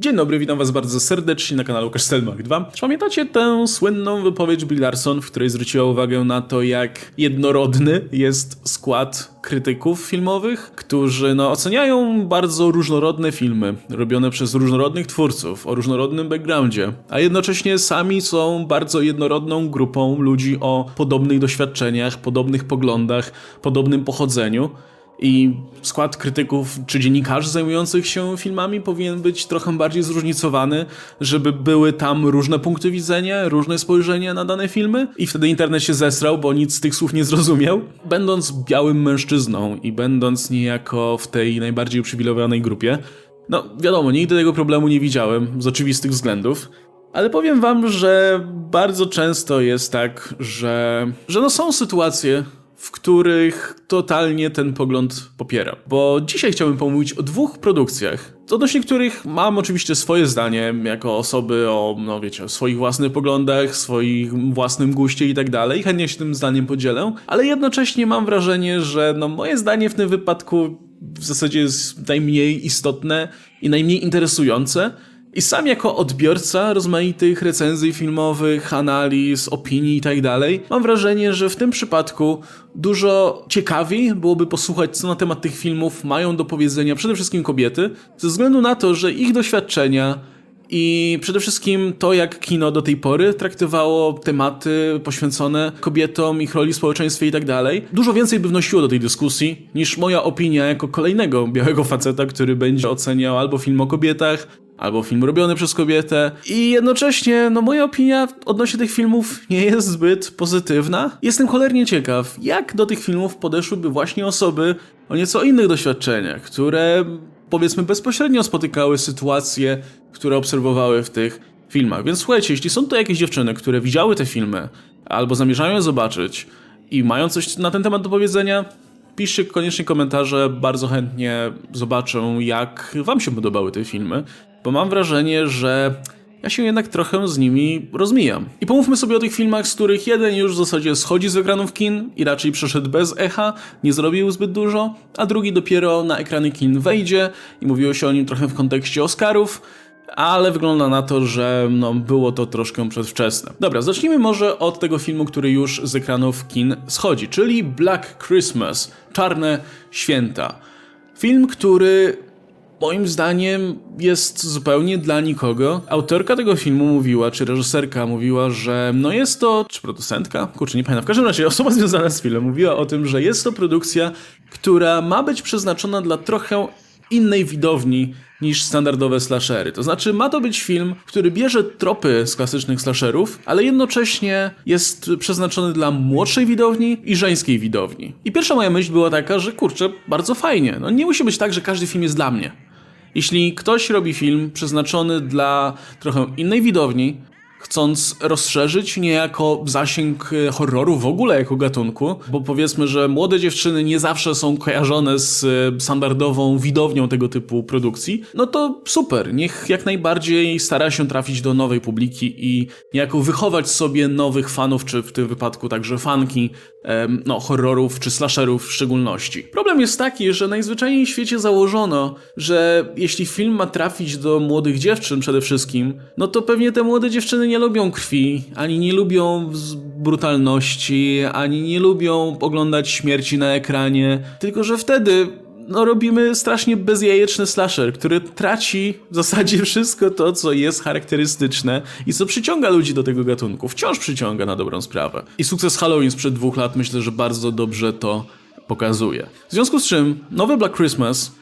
Dzień dobry, witam was bardzo serdecznie na kanale Castelmark 2. Czy pamiętacie tę słynną wypowiedź Brie Larson, w której zwróciła uwagę na to, jak jednorodny jest skład krytyków filmowych, którzy no, oceniają bardzo różnorodne filmy, robione przez różnorodnych twórców, o różnorodnym backgroundzie, a jednocześnie sami są bardzo jednorodną grupą ludzi o podobnych doświadczeniach, podobnych poglądach, podobnym pochodzeniu. I skład krytyków czy dziennikarzy zajmujących się filmami powinien być trochę bardziej zróżnicowany, żeby były tam różne punkty widzenia, różne spojrzenia na dane filmy. I wtedy internet się zesrał, bo nic z tych słów nie zrozumiał. Będąc białym mężczyzną i będąc niejako w tej najbardziej uprzywilejowanej grupie, no wiadomo, nigdy tego problemu nie widziałem z oczywistych względów. Ale powiem wam, że bardzo często jest tak, że, że no są sytuacje, w których totalnie ten pogląd popieram. Bo dzisiaj chciałbym pomówić o dwóch produkcjach, odnośnie których mam oczywiście swoje zdanie, jako osoby o, no wiecie, o swoich własnych poglądach, swoim własnym guście i tak dalej. Chętnie się tym zdaniem podzielę, ale jednocześnie mam wrażenie, że no moje zdanie w tym wypadku w zasadzie jest najmniej istotne i najmniej interesujące. I sam jako odbiorca rozmaitych recenzji filmowych, analiz, opinii i tak mam wrażenie, że w tym przypadku dużo ciekawiej byłoby posłuchać, co na temat tych filmów mają do powiedzenia przede wszystkim kobiety, ze względu na to, że ich doświadczenia i przede wszystkim to, jak kino do tej pory traktowało tematy poświęcone kobietom, ich roli w społeczeństwie i tak dalej, dużo więcej by wnosiło do tej dyskusji niż moja opinia jako kolejnego białego faceta, który będzie oceniał albo film o kobietach, albo film robiony przez kobietę. I jednocześnie, no moja opinia odnośnie tych filmów nie jest zbyt pozytywna. Jestem cholernie ciekaw, jak do tych filmów podeszłyby właśnie osoby o nieco innych doświadczeniach, które powiedzmy bezpośrednio spotykały sytuacje, które obserwowały w tych filmach. Więc słuchajcie, jeśli są to jakieś dziewczyny, które widziały te filmy, albo zamierzają je zobaczyć i mają coś na ten temat do powiedzenia, piszcie koniecznie komentarze, bardzo chętnie zobaczę, jak wam się podobały te filmy, bo mam wrażenie, że ja się jednak trochę z nimi rozmijam. I pomówmy sobie o tych filmach, z których jeden już w zasadzie schodzi z ekranów kin i raczej przeszedł bez echa, nie zrobił zbyt dużo, a drugi dopiero na ekrany kin wejdzie i mówiło się o nim trochę w kontekście Oscarów, ale wygląda na to, że no, było to troszkę przedwczesne. Dobra, zacznijmy może od tego filmu, który już z ekranów kin schodzi, czyli Black Christmas, Czarne Święta. Film, który moim zdaniem jest zupełnie dla nikogo. Autorka tego filmu mówiła, czy reżyserka mówiła, że no jest to, czy producentka? Kurczę, nie pamiętam. W każdym razie osoba związana z filmem mówiła o tym, że jest to produkcja, która ma być przeznaczona dla trochę innej widowni niż standardowe slashery. To znaczy, ma to być film, który bierze tropy z klasycznych slasherów, ale jednocześnie jest przeznaczony dla młodszej widowni i żeńskiej widowni. I pierwsza moja myśl była taka, że kurczę, bardzo fajnie. No nie musi być tak, że każdy film jest dla mnie. Jeśli ktoś robi film przeznaczony dla trochę innej widowni, chcąc rozszerzyć niejako zasięg e, horroru w ogóle jako gatunku, bo powiedzmy, że młode dziewczyny nie zawsze są kojarzone z e, standardową widownią tego typu produkcji, no to super, niech jak najbardziej stara się trafić do nowej publiki i niejako wychować sobie nowych fanów, czy w tym wypadku także fanki, no horrorów czy slasherów w szczególności. Problem jest taki, że najzwyczajniej w świecie założono, że jeśli film ma trafić do młodych dziewczyn przede wszystkim, no to pewnie te młode dziewczyny nie lubią krwi, ani nie lubią brutalności, ani nie lubią oglądać śmierci na ekranie, tylko że wtedy no, robimy strasznie bezjajeczny slasher, który traci w zasadzie wszystko to, co jest charakterystyczne i co przyciąga ludzi do tego gatunku. Wciąż przyciąga na dobrą sprawę. I sukces Halloween sprzed dwóch lat myślę, że bardzo dobrze to pokazuje. W związku z czym nowy Black Christmas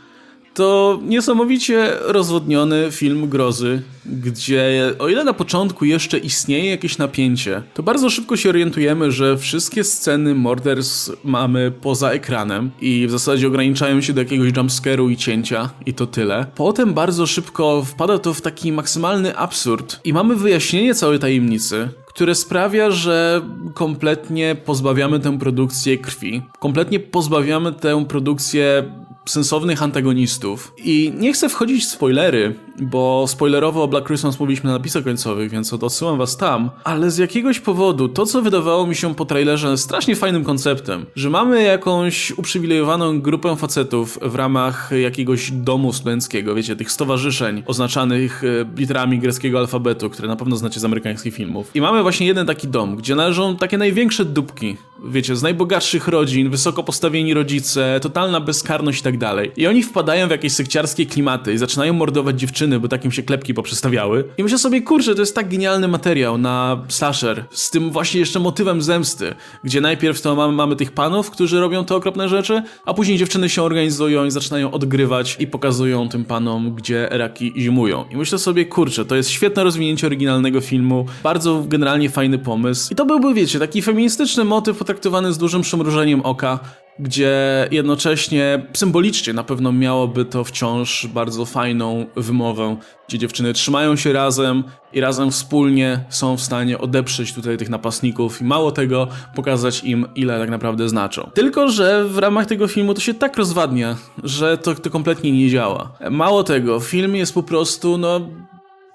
to niesamowicie rozwodniony film grozy, gdzie o ile na początku jeszcze istnieje jakieś napięcie, to bardzo szybko się orientujemy, że wszystkie sceny morderstw mamy poza ekranem i w zasadzie ograniczają się do jakiegoś jumpscare'u i cięcia i to tyle. Potem bardzo szybko wpada to w taki maksymalny absurd i mamy wyjaśnienie całej tajemnicy, które sprawia, że kompletnie pozbawiamy tę produkcję krwi, kompletnie pozbawiamy tę produkcję sensownych antagonistów. I nie chcę wchodzić w spoilery, bo spoilerowo o Black Christmas mówiliśmy na napisach końcowych, więc odsyłam was tam. Ale z jakiegoś powodu to, co wydawało mi się po trailerze strasznie fajnym konceptem, że mamy jakąś uprzywilejowaną grupę facetów w ramach jakiegoś domu studenckiego, wiecie, tych stowarzyszeń oznaczanych e, literami greckiego alfabetu, które na pewno znacie z amerykańskich filmów. I mamy właśnie jeden taki dom, gdzie należą takie największe dupki, wiecie, z najbogatszych rodzin, wysoko postawieni rodzice, totalna bezkarność i tak dalej. I oni wpadają w jakieś sekciarskie klimaty i zaczynają mordować dziewczyny, bo takim się klepki poprzestawiały. I myślę sobie, kurczę, to jest tak genialny materiał na slasher, z tym właśnie jeszcze motywem zemsty, gdzie najpierw to mamy, mamy tych panów, którzy robią te okropne rzeczy, a później dziewczyny się organizują i zaczynają odgrywać i pokazują tym panom, gdzie raki zimują. I myślę sobie, kurczę, to jest świetne rozwinięcie oryginalnego filmu, bardzo generalnie fajny pomysł. I to byłby, wiecie, taki feministyczny motyw potraktowany z dużym przymrużeniem oka, gdzie jednocześnie symbolicznie na pewno miałoby to wciąż bardzo fajną wymowę, gdzie dziewczyny trzymają się razem i razem wspólnie są w stanie odeprzeć tutaj tych napastników i mało tego, pokazać im ile tak naprawdę znaczą. Tylko, że w ramach tego filmu to się tak rozwadnia, że to, to kompletnie nie działa. Mało tego, film jest po prostu, no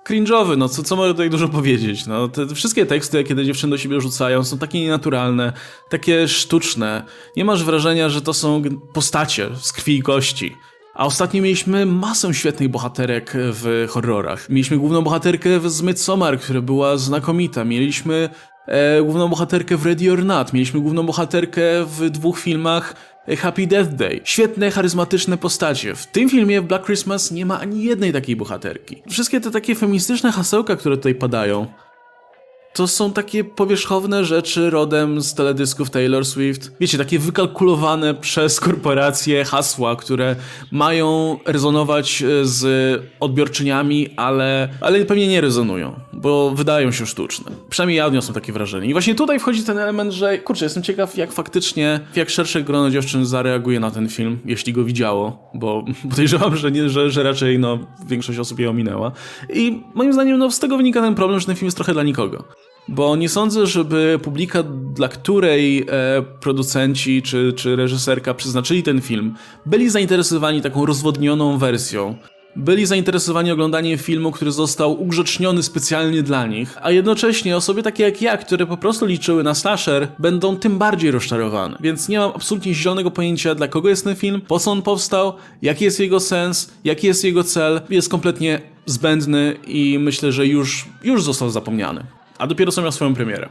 cringe'owy, no co, co mogę tutaj dużo powiedzieć, no te, wszystkie teksty, jakie te dziewczyny do siebie rzucają są takie nienaturalne, takie sztuczne, nie masz wrażenia, że to są postacie z krwi i kości. A ostatnio mieliśmy masę świetnych bohaterek w horrorach. Mieliśmy główną bohaterkę w Midsommar, która była znakomita. Mieliśmy e, główną bohaterkę w Ready or Not. Mieliśmy główną bohaterkę w dwóch filmach e, Happy Death Day. Świetne, charyzmatyczne postacie. W tym filmie w Black Christmas nie ma ani jednej takiej bohaterki. Wszystkie te takie feministyczne hasełka, które tutaj padają, to są takie powierzchowne rzeczy rodem z teledysków Taylor Swift. Wiecie, takie wykalkulowane przez korporacje hasła, które mają rezonować e, z odbiorczyniami, ale, ale pewnie nie rezonują, bo wydają się sztuczne. Przynajmniej ja odniosłem takie wrażenie. I właśnie tutaj wchodzi ten element, że kurczę, jestem ciekaw, jak faktycznie, jak szersze grono dziewczyn zareaguje na ten film, jeśli go widziało, bo podejrzewam, że, nie, że, że raczej no, większość osób je ominęła. I moim zdaniem no, z tego wynika ten problem, że ten film jest trochę dla nikogo. Bo nie sądzę, żeby publika, dla której e, producenci czy, czy reżyserka przeznaczyli ten film, byli zainteresowani taką rozwodnioną wersją. Byli zainteresowani oglądaniem filmu, który został ugrzeczniony specjalnie dla nich, a jednocześnie osoby takie jak ja, które po prostu liczyły na slasher, będą tym bardziej rozczarowane. Więc nie mam absolutnie zielonego pojęcia, dla kogo jest ten film, po co on powstał, jaki jest jego sens, jaki jest jego cel. Jest kompletnie zbędny i myślę, że już, już został zapomniany a dopiero co miał swoją premierę.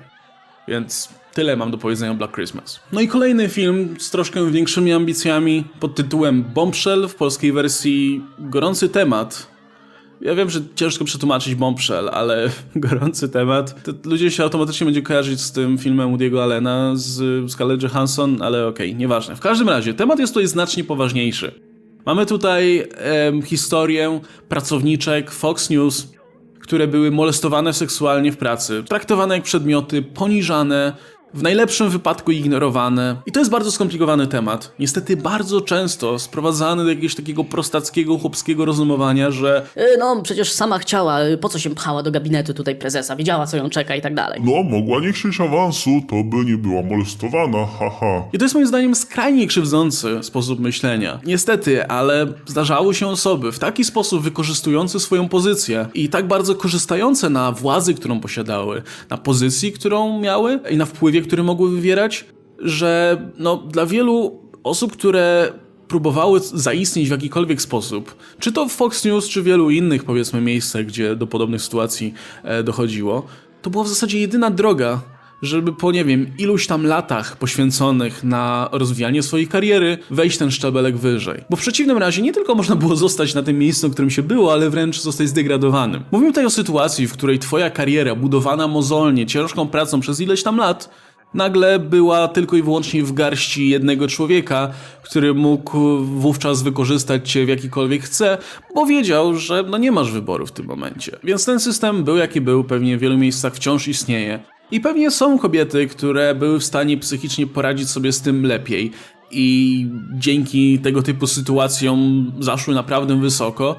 Więc tyle mam do powiedzenia o Black Christmas. No i kolejny film z troszkę większymi ambicjami pod tytułem Bombshell w polskiej wersji Gorący temat. Ja wiem, że ciężko przetłumaczyć Bombshell, ale gorący temat. To ludzie się automatycznie będzie kojarzyć z tym filmem Woody'ego Allena z Scarlett Johansson, ale okej, nieważne. W każdym razie, temat jest tutaj znacznie poważniejszy. Mamy tutaj em, historię pracowniczek Fox News, które były molestowane seksualnie w pracy, traktowane jak przedmioty, poniżane, w najlepszym wypadku ignorowane. I to jest bardzo skomplikowany temat. Niestety bardzo często sprowadzany do jakiegoś takiego prostackiego, chłopskiego rozumowania, że Y, No, przecież sama chciała, y, po co się pchała do gabinetu tutaj prezesa, wiedziała co ją czeka i tak dalej. No, mogła nie chcieć awansu, to by nie była molestowana, haha. I to jest moim zdaniem skrajnie krzywdzący sposób myślenia. Niestety, ale zdarzały się osoby w taki sposób wykorzystujące swoją pozycję i tak bardzo korzystające na władzy, którą posiadały, na pozycji, którą miały i na wpływie, który mogły wywierać, że no, dla wielu osób, które próbowały zaistnieć w jakikolwiek sposób, czy to w Fox News, czy wielu innych, powiedzmy, miejscach, gdzie do podobnych sytuacji e, dochodziło, to była w zasadzie jedyna droga, żeby po, nie wiem, iluś tam latach poświęconych na rozwijanie swojej kariery, wejść ten szczebelek wyżej. Bo w przeciwnym razie nie tylko można było zostać na tym miejscu, w którym się było, ale wręcz zostać zdegradowanym. Mówimy tutaj o sytuacji, w której twoja kariera, budowana mozolnie, ciężką pracą przez ileś tam lat, nagle była tylko i wyłącznie w garści jednego człowieka, który mógł wówczas wykorzystać cię w jakikolwiek chce, bo wiedział, że no nie masz wyboru w tym momencie. Więc ten system był jaki był, pewnie w wielu miejscach wciąż istnieje. I pewnie są kobiety, które były w stanie psychicznie poradzić sobie z tym lepiej i dzięki tego typu sytuacjom zaszły naprawdę wysoko,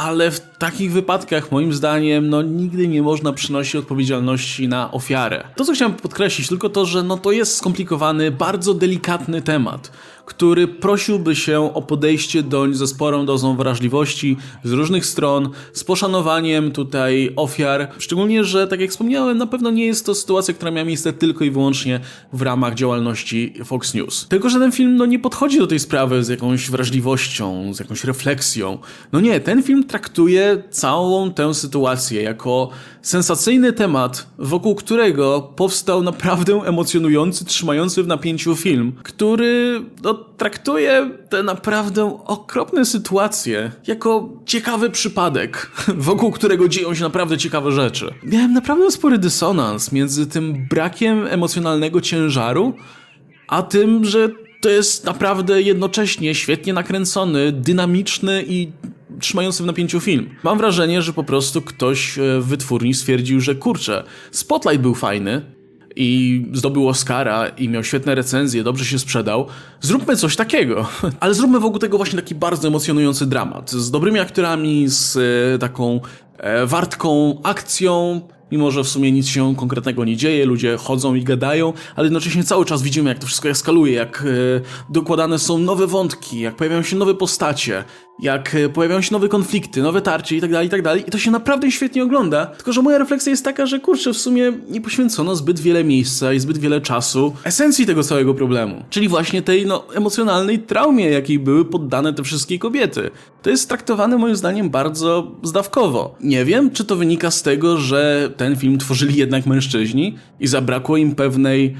ale w takich wypadkach, moim zdaniem, no nigdy nie można przynosić odpowiedzialności na ofiarę. To, co chciałem podkreślić, tylko to, że no to jest skomplikowany, bardzo delikatny temat, który prosiłby się o podejście doń ze sporą dozą wrażliwości z różnych stron, z poszanowaniem tutaj ofiar. Szczególnie, że tak jak wspomniałem, na pewno nie jest to sytuacja, która miała miejsce tylko i wyłącznie w ramach działalności Fox News. Tylko, że ten film no, nie podchodzi do tej sprawy z jakąś wrażliwością, z jakąś refleksją. No nie, ten film traktuje całą tę sytuację jako sensacyjny temat, wokół którego powstał naprawdę emocjonujący, trzymający w napięciu film, który no, traktuje te naprawdę okropne sytuacje jako ciekawy przypadek, wokół którego dzieją się naprawdę ciekawe rzeczy. Miałem naprawdę spory dysonans między tym brakiem emocjonalnego ciężaru, a tym, że to jest naprawdę jednocześnie świetnie nakręcony, dynamiczny i trzymający w napięciu film. Mam wrażenie, że po prostu ktoś e, w wytwórni stwierdził, że kurczę, Spotlight był fajny i zdobył Oscara i miał świetne recenzje, dobrze się sprzedał. Zróbmy coś takiego. Ale zróbmy wokół tego właśnie taki bardzo emocjonujący dramat. Z dobrymi aktorami, z e, taką e, wartką akcją, Mimo, że w sumie nic się konkretnego nie dzieje, ludzie chodzą i gadają, ale jednocześnie cały czas widzimy, jak to wszystko eskaluje, jak e, dokładane są nowe wątki, jak pojawiają się nowe postacie, jak e, pojawiają się nowe konflikty, nowe tarcie itd., itd. I to się naprawdę świetnie ogląda. Tylko, że moja refleksja jest taka, że kurczę, w sumie nie poświęcono zbyt wiele miejsca i zbyt wiele czasu esencji tego całego problemu. Czyli właśnie tej, no, emocjonalnej traumie, jakiej były poddane te wszystkie kobiety. To jest traktowane moim zdaniem bardzo zdawkowo. Nie wiem, czy to wynika z tego, że ten film tworzyli jednak mężczyźni i zabrakło im pewnej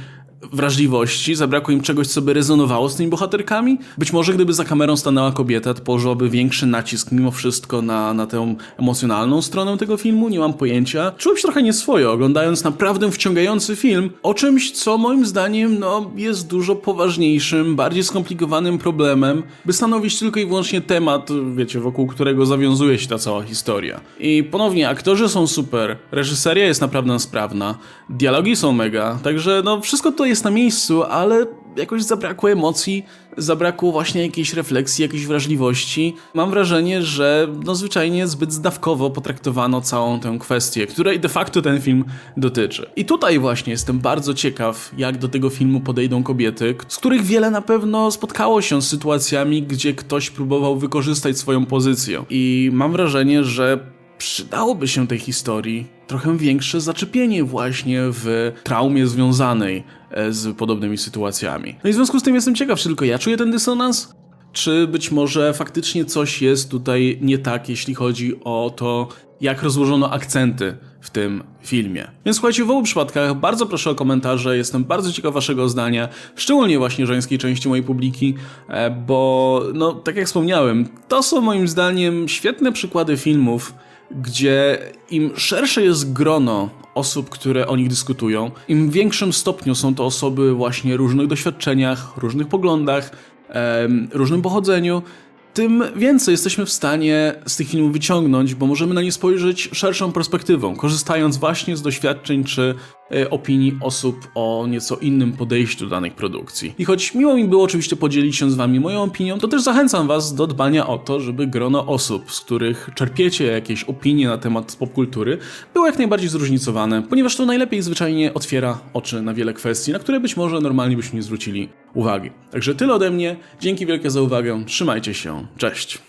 wrażliwości, zabrakło im czegoś, co by rezonowało z tymi bohaterkami. Być może gdyby za kamerą stanęła kobieta, to położyłaby większy nacisk mimo wszystko na, na tę emocjonalną stronę tego filmu, nie mam pojęcia. Czułem się trochę nieswojo, oglądając naprawdę wciągający film o czymś, co moim zdaniem no, jest dużo poważniejszym, bardziej skomplikowanym problemem, by stanowić tylko i wyłącznie temat, wiecie, wokół którego zawiązuje się ta cała historia. I ponownie, aktorzy są super, reżyseria jest naprawdę sprawna, dialogi są mega, także no wszystko to jest na miejscu, ale jakoś zabrakło emocji, zabrakło właśnie jakiejś refleksji, jakiejś wrażliwości. Mam wrażenie, że no zwyczajnie zbyt zdawkowo potraktowano całą tę kwestię, której de facto ten film dotyczy. I tutaj właśnie jestem bardzo ciekaw, jak do tego filmu podejdą kobiety, z których wiele na pewno spotkało się z sytuacjami, gdzie ktoś próbował wykorzystać swoją pozycję. I mam wrażenie, że przydałoby się tej historii trochę większe zaczepienie właśnie w traumie związanej e, z podobnymi sytuacjami. No i w związku z tym jestem ciekaw, czy tylko ja czuję ten dysonans? Czy być może faktycznie coś jest tutaj nie tak, jeśli chodzi o to, jak rozłożono akcenty w tym filmie. Więc słuchajcie, w obu przypadkach bardzo proszę o komentarze, jestem bardzo ciekaw waszego zdania, szczególnie właśnie żeńskiej części mojej publiki, e, bo no, tak jak wspomniałem, to są moim zdaniem świetne przykłady filmów, gdzie im szersze jest grono osób, które o nich dyskutują, im większym stopniu są to osoby właśnie różnych doświadczeniach, różnych poglądach, em, różnym pochodzeniu, tym więcej jesteśmy w stanie z tych filmów wyciągnąć, bo możemy na nie spojrzeć szerszą perspektywą, korzystając właśnie z doświadczeń czy opinii osób o nieco innym podejściu do danych produkcji. I choć miło mi było oczywiście podzielić się z wami moją opinią, to też zachęcam was do dbania o to, żeby grono osób, z których czerpiecie jakieś opinie na temat popkultury, było jak najbardziej zróżnicowane, ponieważ to najlepiej zwyczajnie otwiera oczy na wiele kwestii, na które być może normalnie byśmy nie zwrócili uwagi. Także tyle ode mnie, dzięki wielkie za uwagę, trzymajcie się, cześć!